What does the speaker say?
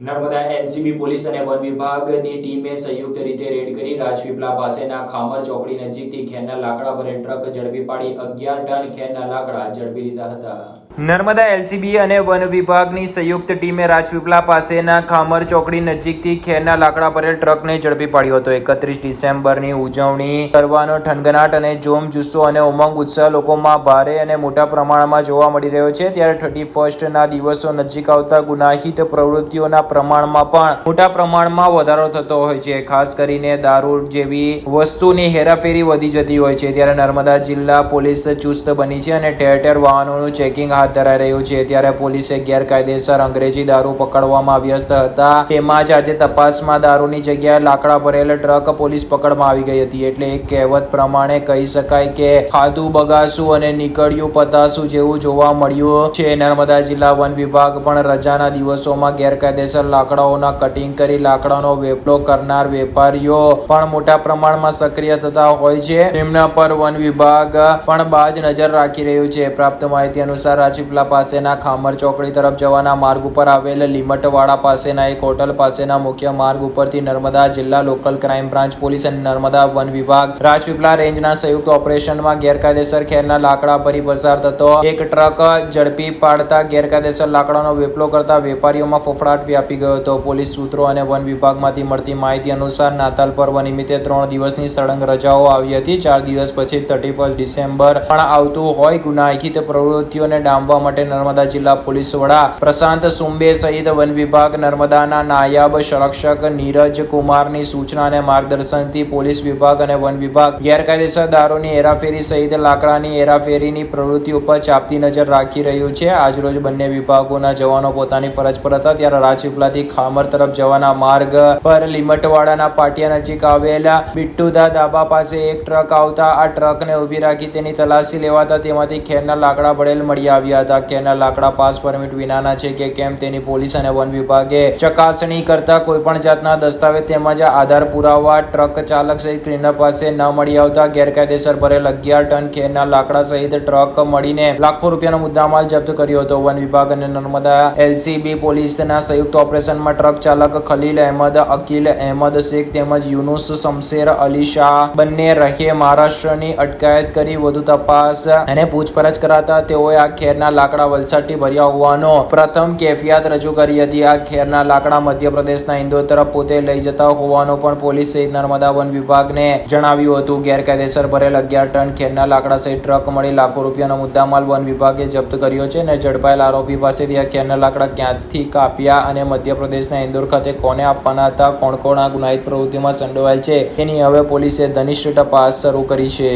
Narmada NCB police અને વન વિભાગની ટીમે સંયુક્ત રીતે રેડ કરી રાજપીપળા પાસેના ખામર ચોકડી નજીકથી ખેરના લાકડા ભરેલ ટ્રક ઝડપી પાડી અગિયાર ટન ખેરના લાકડા ઝડપી લીધા હતા. નર્મદા એલસીબી અને વન વિભાગની સંયુક્ત ટીમે રાજપીપળા પાસેના ખામર ચોકડી નજીકથી ખેરના લાકડા ભરેલ ટ્રકને ઝડપી પાડ્યો હતો. એકત્રીસ ડિસેમ્બરની ઉજવણી કરવાનો ઠનગનાટ અને જોમ જુસ્સો અને ઉમંગ ઉત્સાહ લોકોમાં ભારે અને મોટા પ્રમાણમાં જોવા મળી રહ્યો છે. ત્યારે થર્ટી ફર્સ્ટના દિવસો નજીક આવતા ગુનાહિત પ્રવૃત્તિઓના પ્રમાણમાં પણ મોટા પ્રમાણમાં વધારો થતો હોય છે. ખાસ કરીને દારૂ જેવી વસ્તુની હેરાફેરી વધી જતી હોય છે. ત્યારે નર્મદા જિલ્લા પોલીસ ચુસ્ત બની છે અને ઠેર ઠેર વાહનોનું ચેકિંગ હાથ ધરાઈ રહ્યું છે. ત્યારે પોલીસે ગેરકાયદેસર અંગ્રેજી દારૂ પકડવામાં વ્યસ્ત હતા. તેમાં જ આજે તપાસમાં દારૂની જગ્યાએ લાકડા ભરેલ ટ્રક પોલીસ પકડમાં આવી ગઈ હતી. એટલે એક કહેવત પ્રમાણે કહી શકાય કે ખાધું, બગાસું અને નીકળ્યું પતાસું જેવું જોવા મળ્યું છે. નર્મદા જિલ્લા વન વિભાગ પણ રજાના દિવસોમાં ગેરકાયદેસર લાકડાઓના કટિંગ કરી લાકડાનો વેપલો કરનાર વેપારીઓ પણ મોટા પ્રમાણમાં સક્રિય થતા હોય છે. તેમના પર વન વિભાગ પણ બાજ નજર રાખી રહ્યું છે. પ્રાપ્ત માહિતી અનુસાર રાજપીપળા પાસેના ખામર ચોકડી તરફ જવાના માર્ગ ઉપર આવેલ લીમટવાડા પાસેના એક હોટલ પાસેના મુખ્ય માર્ગ ઉપરથી નર્મદા જિલ્લા લોકલ ક્રાઇમ બ્રાન્ચ પોલીસ અને નર્મદા વન વિભાગ રાજપીપલા રેન્જના સંયુક્ત ઓપરેશનમાં ગેરકાયદેસર ખેરના લાકડા ભરી પસાર થતો એક ટ્રક ઝડપી પાડતા ગેરકાયદેસર લાકડાનો વેપલો કરતા વેપારીઓમાં ફફડાટ વ્યાપી ગયો હતો. પોલીસ સૂત્રો અને વન વિભાગમાંથી મળતી માહિતી અનુસાર નાતાલ પર્વ નિમિત્તે ત્રણ દિવસની સળંગ રજાઓ આવી હતી. ચાર દિવસ પછી થર્ટી ફર્સ્ટ ડિસેમ્બર પણ આવતું હોય. ગુનાહિત પ્રવૃત્તિઓને ડામવા માટે નર્મદા જિલ્લા પોલીસ વડા પ્રશાંત સુંબે સહિત વન વિભાગ નર્મદાના નાયબ સંરક્ષક નીરજ કુમારની સૂચના અને માર્ગદર્શનથી પોલીસ વિભાગ અને વન વિભાગ ગેરકાયદેસર દારૂની હેરાફેરી સહિત લાકડાની હેરાફેરીની પ્રવૃત્તિ ઉપર ચાપતી નજર રાખી રહ્યું છે. આજરોજ બંને વિભાગોના જવાનો પોતાની ફરજ પર હતા. ત્યારે રાજપીપળાથી ખામર તરફ જવાના માર્ગ પર લીમટવાડાના પાટિયા નજીક આવેલા બિટ્ટુદા ધાબા પાસે એક ટ્રક આવતા આ ટ્રકને ઊભી રાખી તેની તલાશી લેવાતા તેમાંથી ખેરના લાકડા ભરેલ મળી આવ્યા. હતા. કેનલ લાકડા પાસ પરમિટ વિનાના છે કે કેમ તેની પોલીસ અને વન વિભાગે ચકાસણી કરતા કોઈ પણ જાતના દસ્તાવેજ તેમજ આધાર પુરાવા ટ્રક ચાલક સહિત ક્લીનર પાસે ન મળી આવતા ગેરકાયદેસર ભરેલ અગિયાર ટન ખેરના લાકડા સહિત ટ્રક મળીને લાખો રૂપિયાનો મુદ્દામાલ જપ્ત કર્યો હતો. વન વિભાગ અને નર્મદા એલસીબી પોલીસના સંયુક્ત ઓપરેશનમાં ટ્રક ચાલક ખલીલ અહેમદ, અકીલ અહેમદ શેખ તેમજ યુનુસ શમશેર અલી શાહ બંને રહે મહારાષ્ટ્રની અટકાયત કરી વધુ તપાસ અને પૂછપરછ કરાતા તેઓએ આ ખેરના લાકડા વલસાડથી ભર્યા હોવાનો પ્રથમ કેફિયાત રજૂ કરી હતી. આ ખેરના લાકડા મધ્યપ્રદેશના ઇન્દોર તરફ પોતે લઈ જતા હોવાનો પણ પોલીસ સહિત નર્મદા વન વિભાગને જણાવ્યું હતું. ગેરકાયદેસર ભરેલ અગિયાર ટન ખેરના લાકડા સહિત ટ્રક મળી લાખો રૂપિયાનો મુદ્દામાલ વન વિભાગે જપ્ત કર્યો છે અને ઝડપાયેલ આરોપી પાસેથી આ ખેરના લાકડા ક્યાંથી કાપ્યા અને મધ્યપ્રદેશના ઇન્દોર ખાતે કોને આપવાના હતા? કોણ કોણ આ ગુનાહિત પ્રવૃત્તિમાં સંડોવાયેલ છે? એની હવે પોલીસે ધનિષ્ઠ તપાસ શરૂ કરી છે.